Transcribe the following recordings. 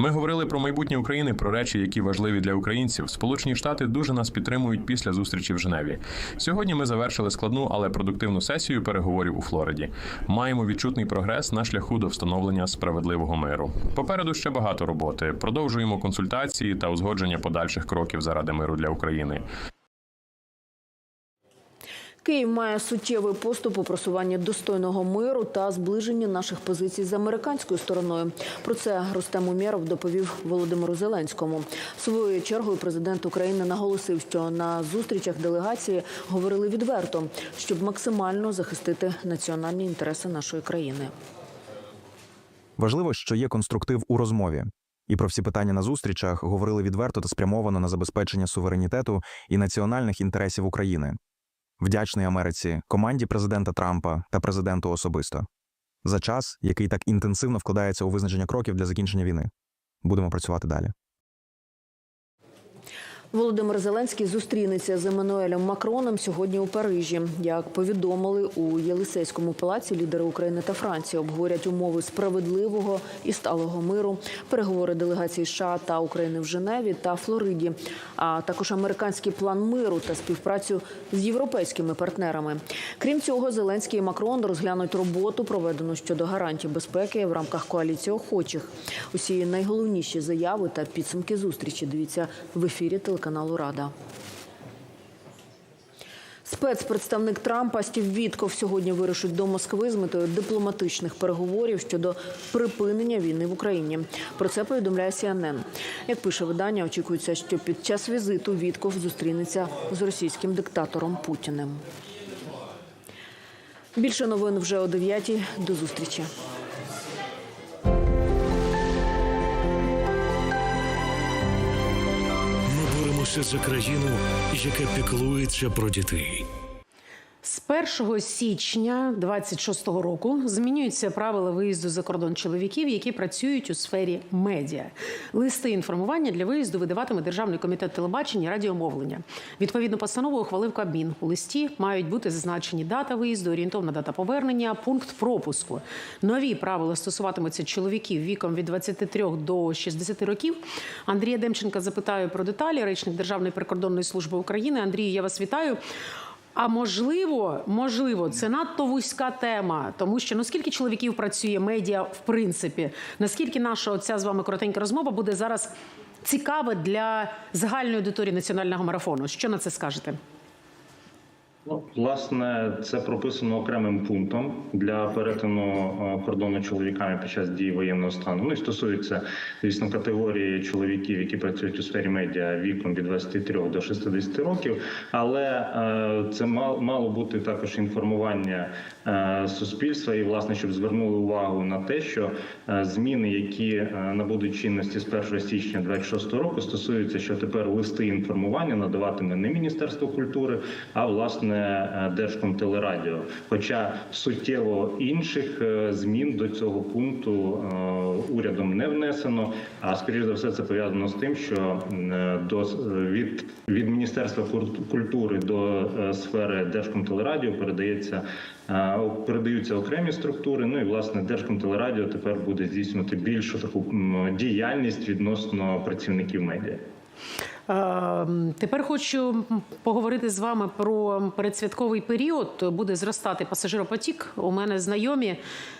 Ми говорили про майбутнє України, про речі, які важливі для українців. Сполучені Штати дуже нас підтримують після зустрічі в Женеві. Сьогодні ми завершили складну, але продуктивну сесію переговорів у Флориді. Маємо відчутний прогрес на шляху до встановлення справедливого миру. Попереду ще багато роботи. Продовжуємо консультації та узгодження подальших кроків заради миру для України. Київ має суттєвий поступ у просуванні достойного миру та зближенні наших позицій з американською стороною. Про це Рустем Умєров доповів Володимиру Зеленському. Своєю чергою президент України наголосив, що на зустрічах делегації говорили відверто, щоб максимально захистити національні інтереси нашої країни. Важливо, що є конструктив у розмові. І про всі питання на зустрічах говорили відверто та спрямовано на забезпечення суверенітету і національних інтересів України. Вдячний Америці, команді президента Трампа та президенту особисто за час, який так інтенсивно вкладається у визначення кроків для закінчення війни. Будемо працювати далі. Володимир Зеленський зустрінеться з Еммануелем Макроном сьогодні у Парижі. Як повідомили у Єлисейському палаці, лідери України та Франції обговорять умови справедливого і сталого миру, переговори делегацій США та України в Женеві та Флориді, а також американський план миру та співпрацю з європейськими партнерами. Крім цього, Зеленський і Макрон розглянуть роботу, проведену щодо гарантій безпеки в рамках коаліції охочих. Усі найголовніші заяви та підсумки зустрічі дивіться в ефірі телеканалу Рада. Спецпредставник Трампа Стів Вітков сьогодні вирушить до Москви з метою дипломатичних переговорів щодо припинення війни в Україні. Про це повідомляє CNN. Як пише видання, очікується, що під час візиту Вітков зустрінеться з російським диктатором Путіним. Більше новин вже о 9 До зустрічі. Ми за країну, яка піклується про дітей. З 1 січня 26-го року змінюються правила виїзду за кордон чоловіків, які працюють у сфері медіа. Листи інформування для виїзду видаватиме Державний комітет телебачення і радіомовлення. Відповідну постанову ухвалив Кабмін. У листі мають бути зазначені дата виїзду, орієнтовна дата повернення, пункт пропуску. Нові правила стосуватимуться чоловіків віком від 23 до 60 років. Андрія Демченка запитаю про деталі. Речник Державної прикордонної служби України. Андрію, я вас вітаю. А можливо, можливо, це надто вузька тема, тому що ну чоловіків працює медіа в принципі, наскільки наша оця з вами коротенька розмова буде зараз цікава для загальної аудиторії національного марафону? Що на це скажете? Ну, Власне, це прописано окремим пунктом для перетину е, кордону чоловіками під час дії воєнного стану. Ну і стосується, звісно, категорії чоловіків, які працюють у сфері медіа віком від 23 до 60 років. Але е, це мало бути також інформування е, суспільства і, власне, щоб звернули увагу на те, що зміни, які набудуть чинності з 1 січня 26 року, стосуються, що тепер листи інформування надаватиме не Міністерство культури, а власне е, Держкомтелерадіо. Хоча суттєво інших е, змін до цього пункту е, урядом не внесено. А скоріш за все, це пов'язано з тим, що до від, від Міністерства культури до сфери Держкомтелерадіо передається передаються окремі структури. Ну і власне Держкомтелерадіо тепер буде здійснювати більшу таку діяльність відносно працівників медіа. Е, Тепер хочу поговорити з вами про передсвятковий період. Буде зростати пасажиропотік. У мене знайомі,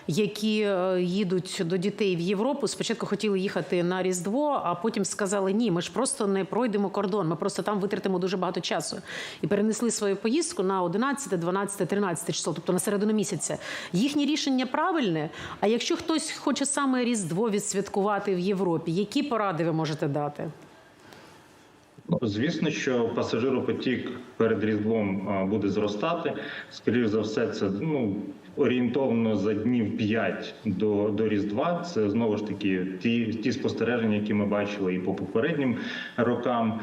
які е, їдуть до дітей в Європу. Спочатку хотіли їхати на Різдво, а потім сказали: ні, ми ж просто не пройдемо кордон. Ми просто там витратимо дуже багато часу. І перенесли свою поїздку на 11, 12, 13 число, тобто на середину місяця. Їхнє рішення правильне. А якщо хтось хоче саме Різдво відсвяткувати в Європі, які поради ви можете дати? Ну, Звісно, що пасажиропотік перед різдвом буде зростати. Скоріше за все, це ну орієнтовно за днів 5 до, до Різдва. Це знову ж таки ті, ті спостереження, які ми бачили і по попереднім рокам.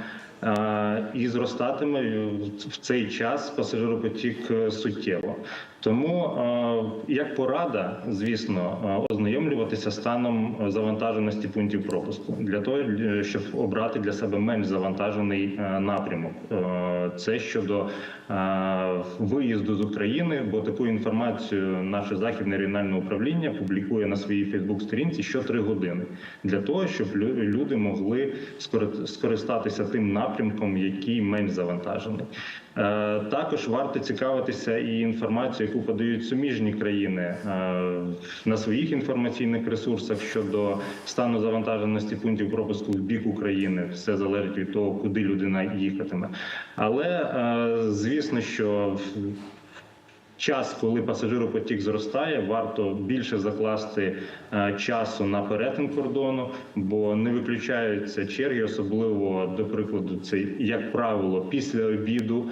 І зростатиме в цей час пасажиропотік е, суттєво. Тому е, як порада, звісно, е, ознайомлюватися станом завантаженості пунктів пропуску для того, е, щоб обрати для себе менш завантажений напрямок. Це щодо виїзду з України, бо таку інформацію наше західне регіональне управління публікує на своїй Фейсбук-сторінці що три години для того, щоб лю- люди могли скори- скористатися тим напрямком, який менш завантажений. Е, Також варто цікавитися і інформацією, яку подають суміжні країни е, на своїх інформаційних ресурсах щодо стану завантаженості пунктів пропуску в бік України. Все залежить від того, куди людина їхатиме. Але е, звісно, що час, коли пасажиропотік зростає, варто більше закласти е, часу на перетин кордону, бо не виключаються черги, особливо до прикладу, це як правило після обіду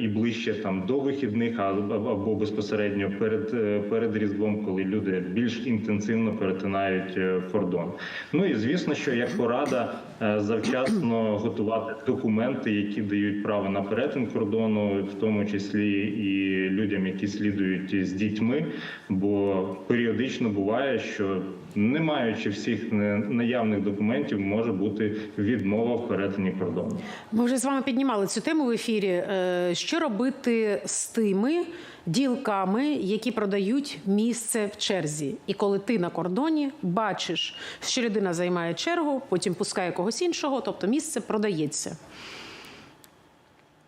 і ближче там до вихідних, або безпосередньо перед е, перед різдвом, коли люди більш інтенсивно перетинають е, кордон. Ну і звісно, що як порада е, завчасно готувати документи, які дають право на перетин кордону, в тому числі і людям, які слідують з дітьми. Бо періодично буває, що не маючи всіх наявних документів, може бути відмова в перетині кордону. Ми вже з вами піднімали цю тему в ефірі. Е, Що робити з тими ділками, які продають місце в черзі? І коли ти на кордоні бачиш, що людина займає чергу, потім пускає когось іншого, тобто місце продається.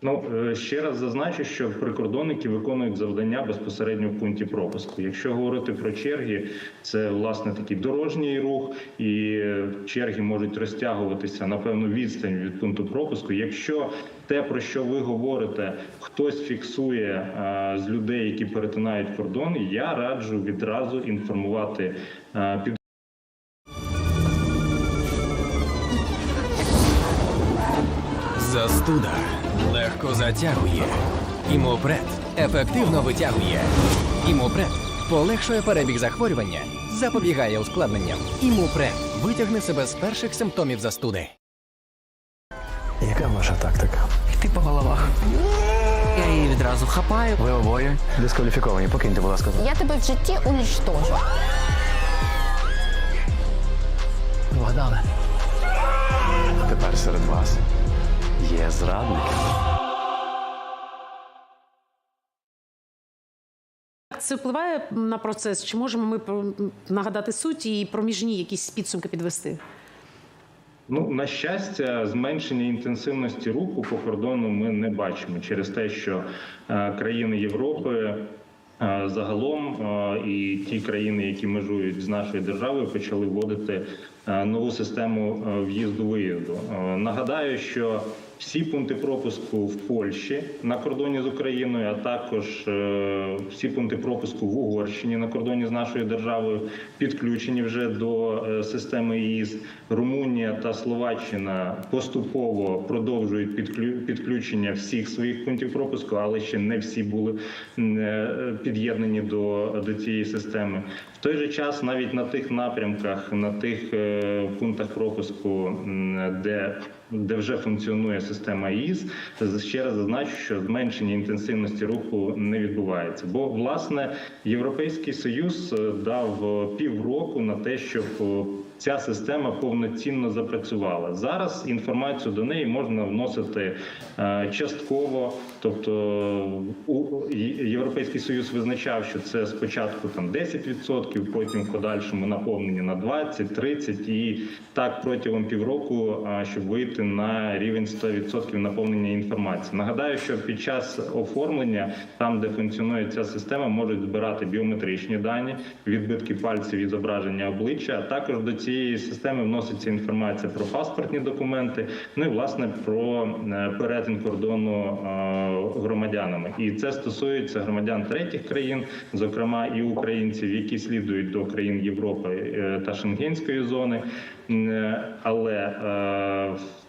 Ну е, ще раз зазначу, що прикордонники виконують завдання безпосередньо в пункті пропуску. Якщо говорити про черги, це власне такий дорожній рух, і черги можуть розтягуватися на певну відстань від пункту пропуску. Якщо те, про що ви говорите, хтось фіксує е, з людей, які перетинають кордон, я раджу відразу інформувати е, під. Застуда легко затягує. Імопред ефективно витягує. Імопред полегшує перебіг захворювання, запобігає ускладненням. Імопред витягне себе з перших симптомів застуди. Яка ваша тактика? Йти по головах. Я її відразу хапаю. Ви обоє дискваліфіковані. Покиньте, будь ласка. Я тебе в житті унічтожу. Богдане. Тепер серед вас є Це впливає на процес? Чи можемо ми нагадати суть і проміжні якісь підсумки підвести? Ну, на щастя, зменшення інтенсивності руху по кордону ми не бачимо через те, що е, країни Європи е, загалом е, і ті країни, які межують з нашою державою, почали вводити нову систему в'їзду-виїзду. Нагадаю, що всі пункти пропуску в Польщі на кордоні з Україною, а також е, всі пункти пропуску в Угорщині на кордоні з нашою державою підключені вже до е, системи ЄІС. Румунія та Словаччина поступово продовжують підклю- підключення всіх своїх пунктів пропуску, але ще не всі були е, під'єднані до, до цієї системи. В той же час навіть на тих напрямках, на тих пунктах пропуску, де де вже функціонує система ЄІС, ще раз зазначу, що зменшення інтенсивності руху не відбувається. Бо власне Європейський Союз е, дав е, півроку на те, щоб е, ця система повноцінно запрацювала. Зараз інформацію до неї можна вносити частково, тобто у Європейський Союз визначав, що це спочатку там 10%, потім в подальшому наповнення на 20, 30 і так протягом півроку, щоб вийти на рівень 100% наповнення інформації. Нагадаю, що під час оформлення, там де функціонує ця система, можуть збирати біометричні дані, відбитки пальців і зображення обличчя. Також до цієї системи вноситься інформація про паспортні документи, ну і власне про е, перетин кордону громадянами. І це стосується громадян третіх країн, зокрема і українців, які слідують до країн Європи е, та Шенгенської зони. Е, Але е,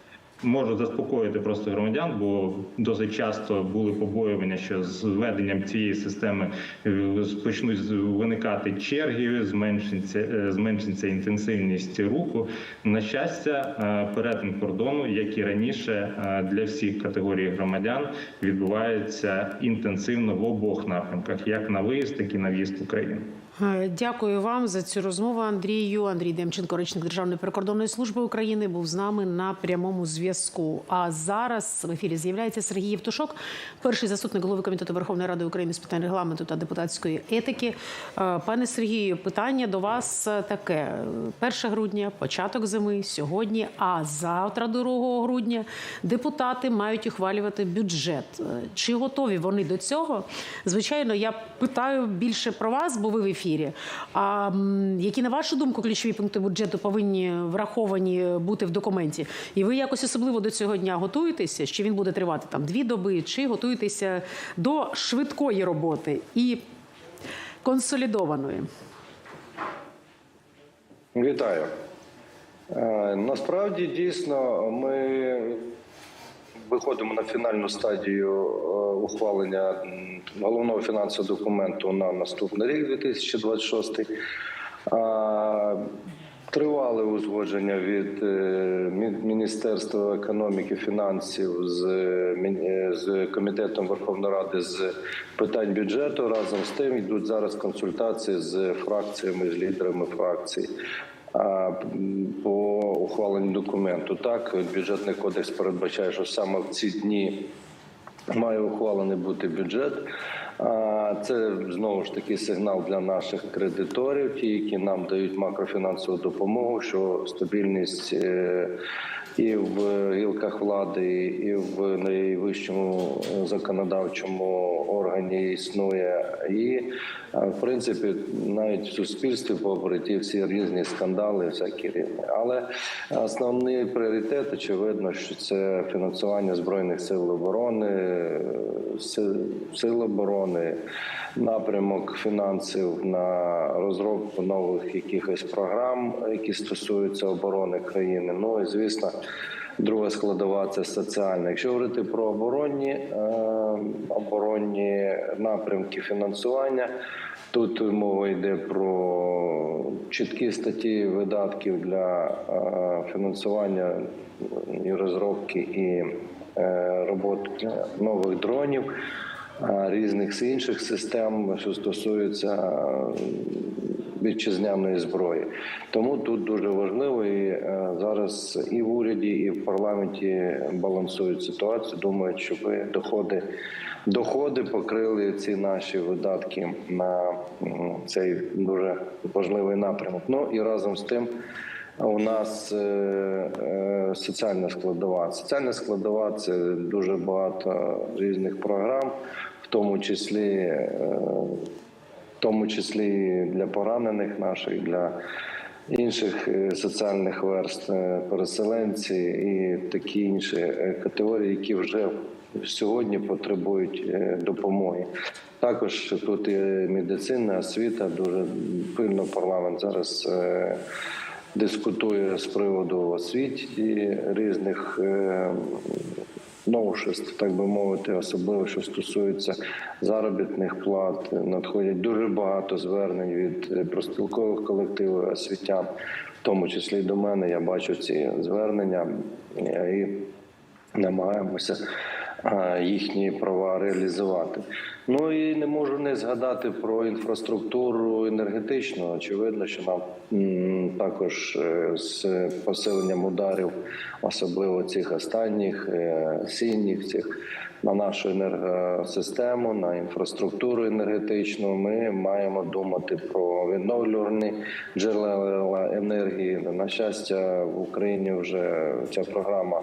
Можу заспокоїти просто громадян, бо досить часто були побоювання, що з введенням цієї системи е, почнуть виникати черги, зменшиться, е, зменшиться інтенсивність руху. На щастя, е, перетин кордону, як і раніше, для всіх категорій громадян відбувається інтенсивно в обох напрямках, як на виїзд, так і на в'їзд в Україну. Е, Дякую вам за цю розмову, Андрію. Андрій Демченко, речник Державної прикордонної служби України, був з нами на прямому зв'язку. А зараз в ефірі з'являється Сергій Євтушок, перший заступник голови комітету Верховної Ради України з питань регламенту та депутатської етики. Е, Пане Сергію, питання до вас таке: 1 грудня, початок зими, сьогодні. А завтра, 2 грудня, депутати мають ухвалювати бюджет. Е, Чи готові вони до цього? Звичайно, я питаю більше про вас, бо ви в ефірі. А які на вашу думку ключові пункти бюджету повинні враховані бути в документі? І ви якось особливо до цього дня готуєтеся? Чи він буде тривати там дві доби, чи готуєтеся до швидкої роботи і консолідованої? Вітаю. Е, Насправді дійсно ми виходимо на фінальну стадію е, ухвалення головного фінансового документу на наступний рік, 2026. А, Тривале узгодження від е, Міністерства економіки фінансів з, е, е, з комітетом Верховної Ради з питань бюджету. Разом з тим йдуть зараз консультації з фракціями, з лідерами фракцій. По ухваленню документу так бюджетний кодекс передбачає, що саме в ці дні має ухвалений бути бюджет. Це знову ж таки сигнал для наших кредиторів, ті, які нам дають макрофінансову допомогу, що стабільність е, і в гілках влади, і в найвищому законодавчому органі існує. І е, в принципі навіть в суспільстві, попри ті всі різні скандали, всякі різні. Але основний пріоритет, очевидно, що це фінансування збройних сил оборони, е, сил оборони, напрямок фінансів на розробку нових якихось програм, які стосуються оборони країни. Ну і звісно. Друга складова це соціальна. Якщо говорити про оборонні е, оборонні напрямки фінансування, тут мова йде про чіткі статті видатків для е, фінансування і розробки і е, роботи нових дронів. Різних інших систем, що стосуються е, вітчизняної зброї. Тому тут дуже важливо і е, зараз і в уряді, і в парламенті балансують ситуацію. Думають, щоб доходи, доходи покрили ці наші видатки на цей дуже важливий напрямок. Ну і разом з тим. У нас е, е, соціальна складова. Соціальна складова це дуже багато різних програм, в тому числі е, в тому числі для поранених наших, для інших соціальних верств, е, переселенці і такі інші категорії, які вже сьогодні потребують допомоги. Також тут і медицина, освіта дуже пильно парламент зараз. е, Дискутує з приводу освіті різних е, новшеств, так би мовити, особливо що стосується заробітних плат. Надходять дуже багато звернень від е, профспілкових колективів освітян, в тому числі до мене. Я бачу ці звернення е, і намагаємося їхні права реалізувати. Ну і не можу не згадати про інфраструктуру енергетичну. Очевидно, що нам також е, з посиленням ударів, особливо цих останніх е, осінніх цих. На нашу енергосистему, на інфраструктуру енергетичну, ми маємо думати про відновлювані джерела енергії. На щастя, в Україні вже ця програма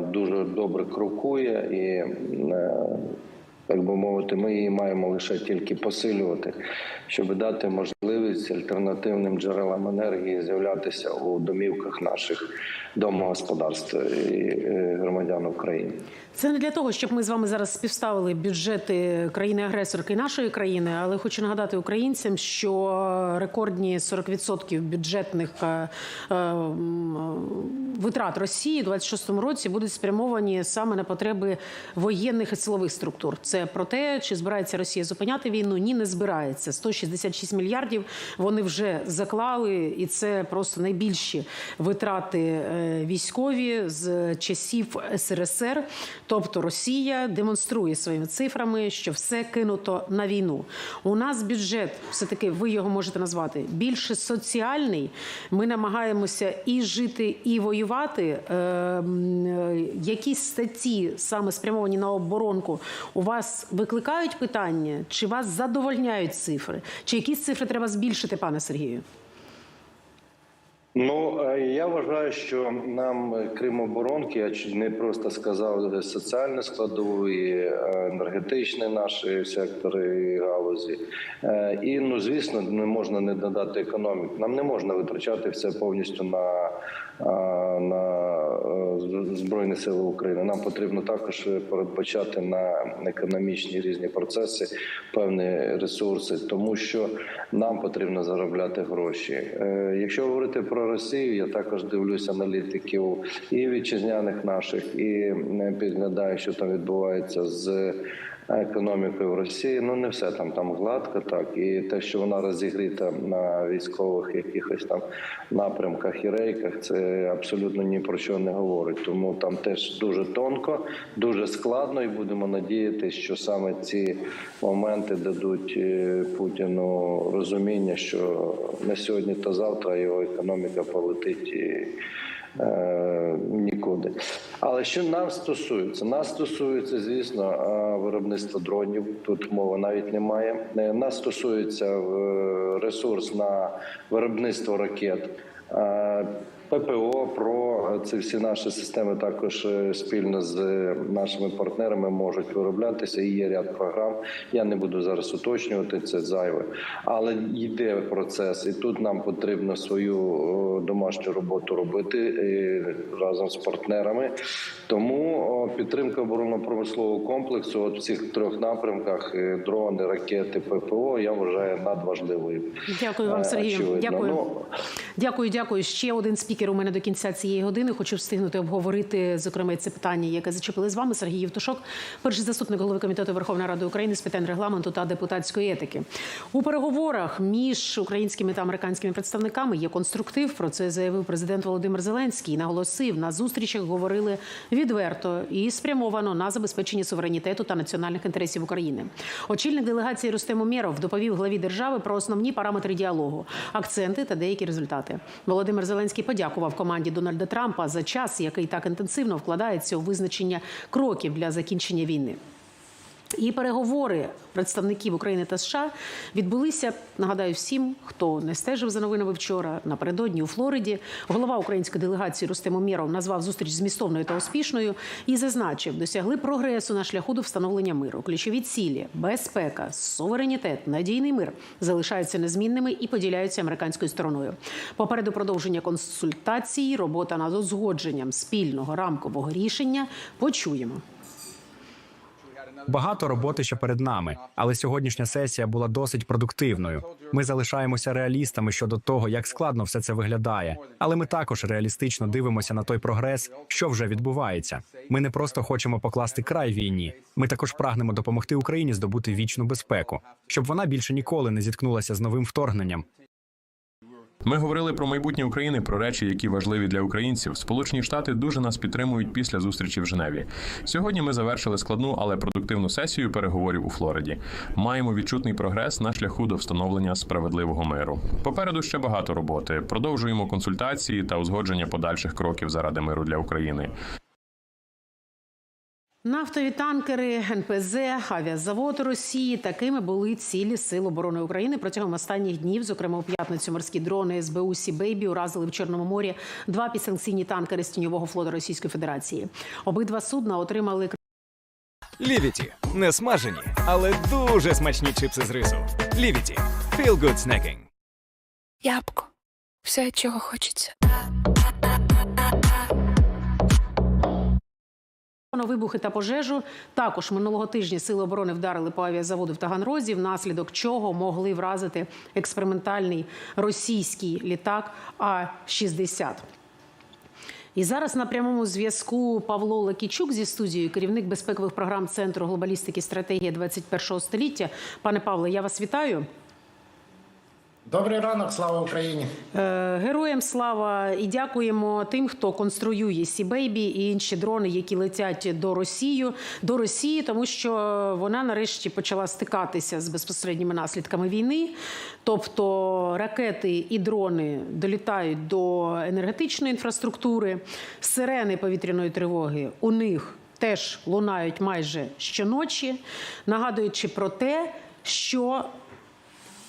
дуже добре крокує і е, так би мовити, ми її маємо лише тільки посилювати, щоб дати можливість альтернативним джерелам енергії з'являтися у домівках наших домогосподарств і е, громадян України. Це не для того, щоб ми з вами зараз співставили бюджети країни-агресорки нашої країни, але хочу нагадати українцям, що рекордні 40% бюджетних е, е, витрат Росії у 26-му році будуть спрямовані саме на потреби воєнних і силових структур. Це про те, чи збирається Росія зупиняти війну? Ні, не збирається. 166 мільярдів вони вже заклали, і це просто найбільші витрати е, військові з часів СРСР. Тобто Росія демонструє своїми цифрами, що все кинуто на війну. У нас бюджет, все таки, ви його можете назвати більше соціальний. Ми намагаємося і жити, і воювати. Е, е, Якісь статті саме спрямовані на оборонку у вас викликають питання, чи вас задовольняють цифри? Чи якісь цифри треба збільшити, пане Сергію? Ну е, я вважаю, що нам, е, крім оборонки, я не просто сказав е, соціальну складову, і е, енергетичні наші сектори і галузі. І ну звісно, не можна не додати економіку. Нам не можна витрачати все повністю на, на збройні сили України. Нам потрібно також передбачати на економічні різні процеси певні ресурси, тому що нам потрібно заробляти гроші. Е, Якщо говорити про Росію, я також дивлюся аналітиків і вітчизняних наших, і е, підглядаю, що там відбувається з економікою в Росії. Ну не все там там гладко, так і те, що вона розігріта на військових якихось там напрямках і рейках, це абсолютно ні про що не говорить. Тому там теж дуже тонко, дуже складно, і будемо надіятися, що саме ці моменти дадуть е, Путіну розуміння, що не сьогодні, то завтра його економіка полетить. І, е, Нікуди, але що нам стосується, нас стосується, звісно, е, виробництва дронів. Тут мови навіть немає. Е, Нас стосується е, ресурс на виробництво ракет. ППО, ПРО, це всі наші системи також е, спільно з е, нашими партнерами можуть вироблятися. І є ряд програм. Я не буду зараз уточнювати це зайве, але йде процес, і тут нам потрібно свою е, домашню роботу робити разом з партнерами. Тому підтримка оборонно-промислового комплексу от в цих трьох напрямках е, дрони, ракети, ППО я вважаю надважливою. Дякую вам, Е, Сергію. Дякую. Ну, Дякую, дякую. Ще один спікер у мене до кінця цієї години. Хочу встигнути обговорити зокрема це питання, яке зачепили з вами. Сергій Євтушок, перший заступник голови комітету Верховної Ради України з питань регламенту та депутатської етики. У переговорах між українськими та американськими представниками є конструктив. Про це заявив президент Володимир Зеленський. Наголосив на зустрічах говорили відверто і спрямовано на забезпечення суверенітету та національних інтересів України. Очільник делегації Рустем Умєров доповів главі держави про основні параметри діалогу, акценти та деякі результати. Володимир Зеленський подякував команді Дональда Трампа за час, який так інтенсивно вкладається у визначення кроків для закінчення війни. І переговори представників України та США відбулися. Нагадаю всім, хто не стежив за новинами вчора. Напередодні у Флориді голова української делегації Рустем Умєров назвав зустріч змістовною та успішною і зазначив, досягли прогресу на шляху до встановлення миру. Ключові цілі, безпека, суверенітет, надійний мир залишаються незмінними і поділяються американською стороною. Попереду продовження консультацій, робота над узгодженням спільного рамкового рішення. Почуємо. Багато роботи ще перед нами, але сьогоднішня сесія була досить продуктивною. Ми залишаємося реалістами щодо того, як складно все це виглядає. Але ми також реалістично дивимося на той прогрес, що вже відбувається. Ми не просто хочемо покласти край війні. Ми також прагнемо допомогти Україні здобути вічну безпеку, щоб вона більше ніколи не зіткнулася з новим вторгненням. Ми говорили про майбутнє України, про речі, які важливі для українців. Сполучені Штати дуже нас підтримують після зустрічі в Женеві. Сьогодні ми завершили складну, але продуктивну сесію переговорів у Флориді. Маємо відчутний прогрес на шляху до встановлення справедливого миру. Попереду ще багато роботи. Продовжуємо консультації та узгодження подальших кроків заради миру для України. Нафтові танкери, НПЗ, авіазавод Росії такими були цілі Сил оборони України протягом останніх днів. Зокрема, у п'ятницю морські дрони СБУ Сі Бейбі уразили в Чорному морі два підсанкційні танкери з тіньового флоту Російської Федерації. Обидва судна отримали Лівіті не смажені, але дуже смачні чипси з рису. Лівіті. Feel good snacking. Ябко. Все, чого хочеться. На вибухи та пожежу також минулого тижня сили оборони вдарили по авіазаводу в Таганрозі, внаслідок чого могли вразити експериментальний російський літак А-60. І зараз на прямому зв'язку Павло Лакічук зі студією, керівник безпекових програм Центру глобалістики і стратегії 21 століття. Пане Павле, я вас вітаю. Добрий ранок, слава Україні. Е, Героям слава і дякуємо тим, хто конструює Сі-Бейбі і інші дрони, які летять до Росії, до Росії, тому що вона нарешті почала стикатися з безпосередніми наслідками війни. Тобто ракети і дрони долітають до енергетичної інфраструктури, сирени повітряної тривоги у них теж лунають майже щоночі, нагадуючи про те, що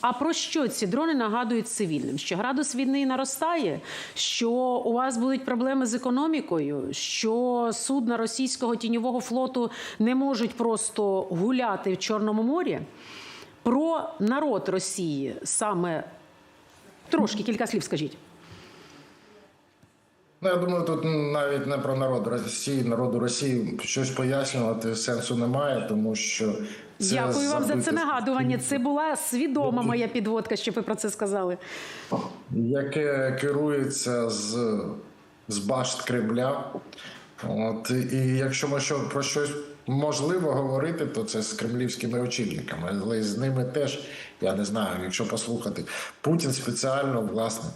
а про що ці дрони нагадують цивільним? Що градус війни наростає, що у вас будуть проблеми з економікою, що судна російського тіньового флоту не можуть просто гуляти в Чорному морі? Про народ Росії саме трошки кілька слів скажіть. Ну, я думаю, тут навіть не про народ Росії, народу Росії щось пояснювати сенсу немає, тому що Дякую вам за це нагадування. Це була свідома моя підводка, що ви про це сказали. яке керується з, з башт Кремля. От, і якщо ми що, про щось можливо говорити, то це з кремлівськими очільниками. Але з ними теж, я не знаю, якщо послухати, Путін спеціально власне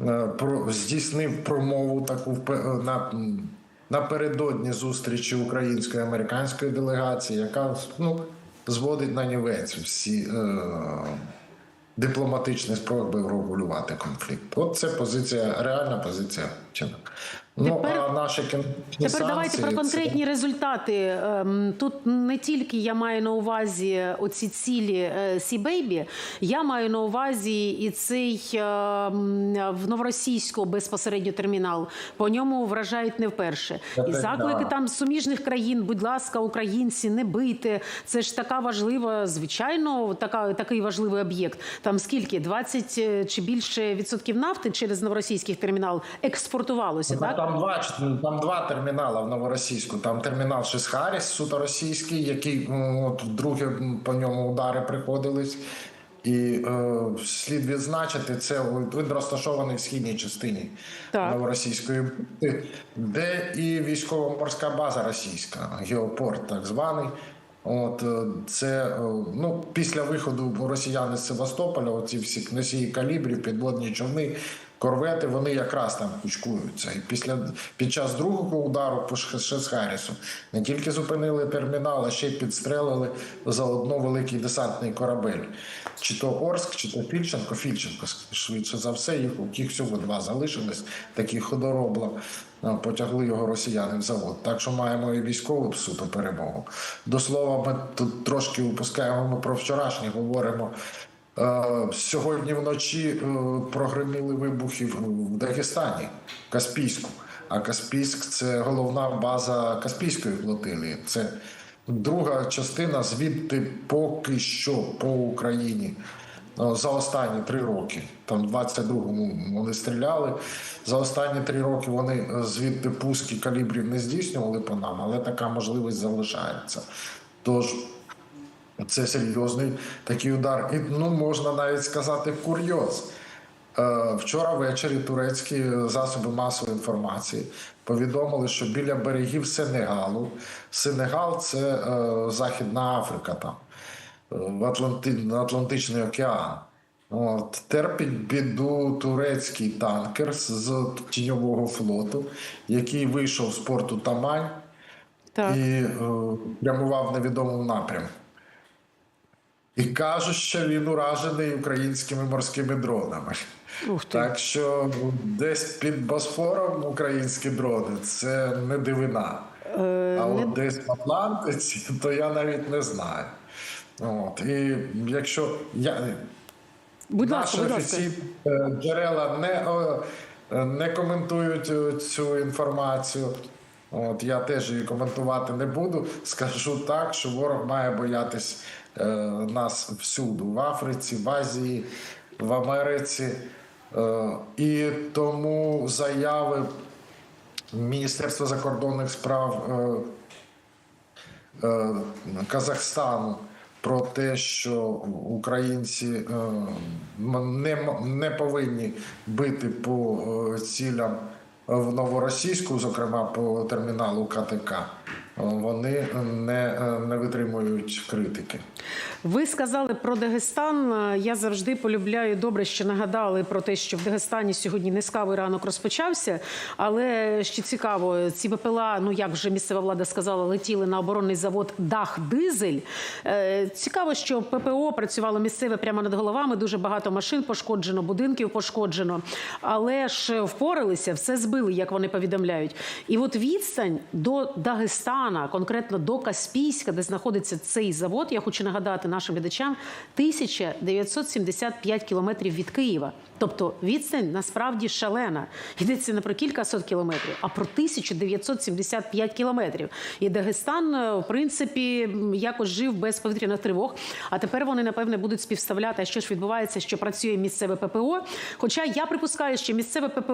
е, про, здійснив промову таку на, напередодні зустрічі української американської делегації, яка ну, зводить на нівець всі. Е, дипломатичні спроби врегулювати конфлікт. От це позиція, реальна позиція чинок. Ну Тепер- а наші конкретні Тепер давайте санкції про це- конкретні результати. Ем, Тут не тільки я маю на увазі оці цілі Сі Бейбі, я маю на увазі і цей ем, в новоросійську безпосередньо термінал. По ньому вражають не вперше. Це І так, заклики да. там суміжних країн, будь ласка, українці, не бийте. Це ж така важлива, звичайно, така такий важливий об'єкт. Там скільки 20 чи більше відсотків нафти через новоросійський термінал експортувалося, Ну, так? Там два там два термінали в новоросійську. Там термінал Шисхаріс, суто російський, який от вдруге по ньому удари приходились. І е, слід відзначити, це він розташований в східній частині Так. новоросійської бухти, де і військово-морська база російська, геопорт так званий. От е, це е, ну після виходу росіян з Севастополя, оці всі носії калібрів, підводні човни, корвети, вони якраз там кучкуються. І після під час другого удару по Шесхарісу не тільки зупинили термінал, а ще й підстрелили заодно великий десантний корабель. Чи то Орск, чи то Фільченко, Фільченко швидше за все, їх їх всього два залишились, такі ходоробла. Потягли його росіяни в завод. Так що маємо і військову суто перемогу. До слова, ми тут трошки упускаємо ми про вчорашнє, говоримо. Е, Сьогодні вночі е, прогреміли вибухи в Дагестані, Каспійську. А Каспійськ це головна база Каспійської флотилії. Це друга частина, звідти поки що по Україні е, за останні три роки. Там в 22-му вони стріляли. За останні три роки вони звідти пуски калібрів не здійснювали по нам, але така можливість залишається. Тож це серйозний такий удар. І ну можна навіть сказати курйоз. Е, Вчора ввечері турецькі засоби масової інформації повідомили, що біля берегів Сенегалу, Сенегал це е, Західна Африка, там е, в Атланти... Атлантичний океан. От, терпить біду турецький танкер з- з тіньового флоту, який вийшов з порту Тамань Так. і е, прямував в невідомому напрямку. І кажуть, що він уражений українськими морськими дронами. Ух ти. Так що десь під Босфором українські дрони це не дивина. Е, а не- от десь в Атлантиці, то я навіть не знаю. От. І якщо я, Будь ласка, Наші будь ласка. офіційні е, джерела не, е, не коментують е, цю інформацію. От я теж її коментувати не буду. Скажу так, що ворог має боятись нас всюди, в Африці, в Азії, в Америці. Е, і тому заяви Міністерства закордонних справ е, е, Казахстану про те, що українці е, не, повинні бити по е, цілям в новоросійську, зокрема по терміналу КТК, е, вони не, е, не витримують критики. Ви сказали про Дагестан. Я завжди полюбляю добре, що нагадали про те, що в Дагестані сьогодні низькавий ранок розпочався. Але ще цікаво, ці БПЛА, ну як вже місцева влада сказала, летіли на оборонний завод Дах Дизель. Е, Цікаво, що ППО працювало місцеве прямо над головами. Дуже багато машин пошкоджено, будинків пошкоджено. Але ж впоралися, все збили, як вони повідомляють. І от відстань до Дагестана, конкретно до Каспійська, де знаходиться цей завод, я хочу нагадати нашим глядачам, 1975 кілометрів від Києва. Тобто відстань насправді шалена. Йдеться не про кілька сот кілометрів, а про 1975 кілометрів. І Дагестан, е, в принципі, якось жив без повітряних тривог. А тепер вони, напевне, будуть співставляти, що ж відбувається, що працює місцеве ППО. Хоча я припускаю, що місцеве ППО.